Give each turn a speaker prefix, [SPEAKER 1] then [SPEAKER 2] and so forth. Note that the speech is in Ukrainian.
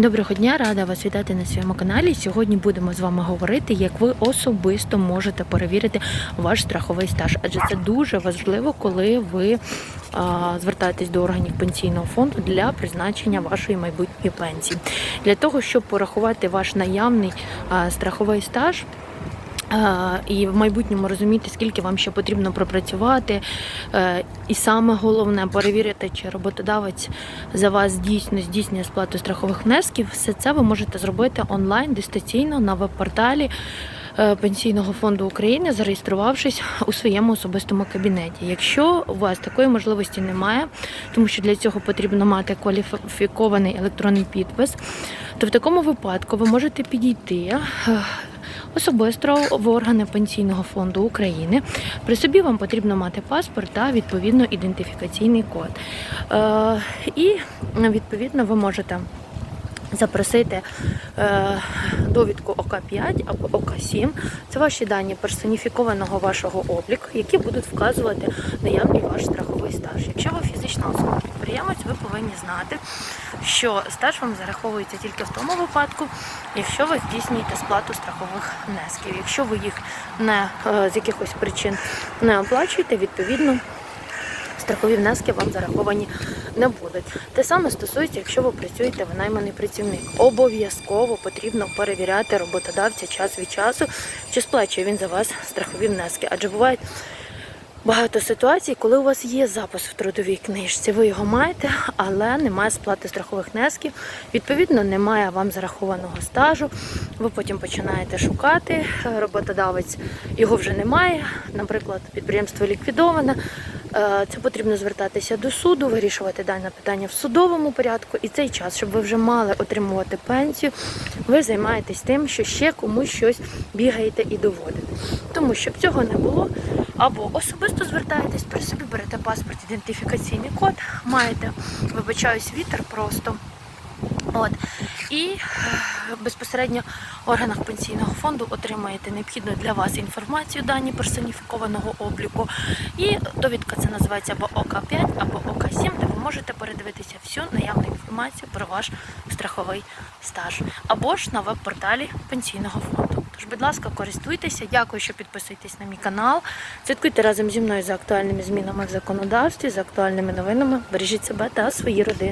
[SPEAKER 1] Доброго дня, рада вас вітати на своєму каналі. Сьогодні будемо з вами говорити, як ви особисто можете перевірити ваш страховий стаж, адже це дуже важливо, коли ви а, звертаєтесь до органів пенсійного фонду для призначення вашої майбутньої пенсії. Для того, щоб порахувати ваш наявний а, страховий стаж. Е, І в майбутньому розуміти, скільки вам ще потрібно пропрацювати. Е, І саме головне перевірити, чи роботодавець за вас дійсно здійснює сплату страхових внесків. Все це ви можете зробити онлайн дистанційно на веб-порталі е, Пенсійного фонду України, зареєструвавшись у своєму особистому кабінеті. Якщо у вас такої можливості немає, тому що для цього потрібно мати кваліфікований електронний підпис, то в такому випадку ви можете підійти. Особисто в органи Пенсійного фонду України при собі вам потрібно мати паспорт та відповідно ідентифікаційний код. Е, і відповідно ви можете запросити е, довідку ОК5 або ОК7. Це ваші дані персоніфікованого вашого обліку, які будуть вказувати наявний ваш страховий стаж. Якщо ви фізична особа підприємець, ви повинні знати, що стаж вам зараховується тільки в тому випадку, якщо ви здійснюєте сплату страхових внесків. Якщо ви їх не е, з якихось причин не оплачуєте, відповідно страхові внески вам зараховані не будуть. Те саме стосується, якщо ви працюєте ви найманий працівник. Обов'язково потрібно перевіряти роботодавця час від часу, чи сплачує він за вас страхові внески. Адже бувають багато ситуацій, коли у вас є запис в трудовій книжці, ви його маєте, але немає сплати страхових внесків. Відповідно, немає вам зарахованого стажу. Ви потім починаєте шукати. Роботодавець його вже немає. Наприклад, підприємство ліквідоване. Е, Це потрібно звертатися до суду, вирішувати дане питання в судовому порядку. І цей час, щоб ви вже мали отримувати пенсію, ви займаєтесь тим, що ще комусь щось бігаєте і доводите. Тому щоб цього не було, або особисто звертаєтесь при собі, берете паспорт, ідентифікаційний код, маєте, вибачаюсь, вітер просто. От. І е, безпосередньо в органах пенсійного фонду отримаєте необхідну для вас інформацію, дані персоніфікованого обліку. І довідка це називається або ОК5, або ОК7, де ви можете передивитися всю наявну інформацію про ваш страховий стаж. Або ж на веб-порталі пенсійного фонду. Тож, будь ласка, користуйтеся. Дякую, що підписуєтесь на мій канал. Слідкуйте разом зі мною за актуальними змінами в законодавстві, за актуальними новинами. Бережіть себе та свої родини.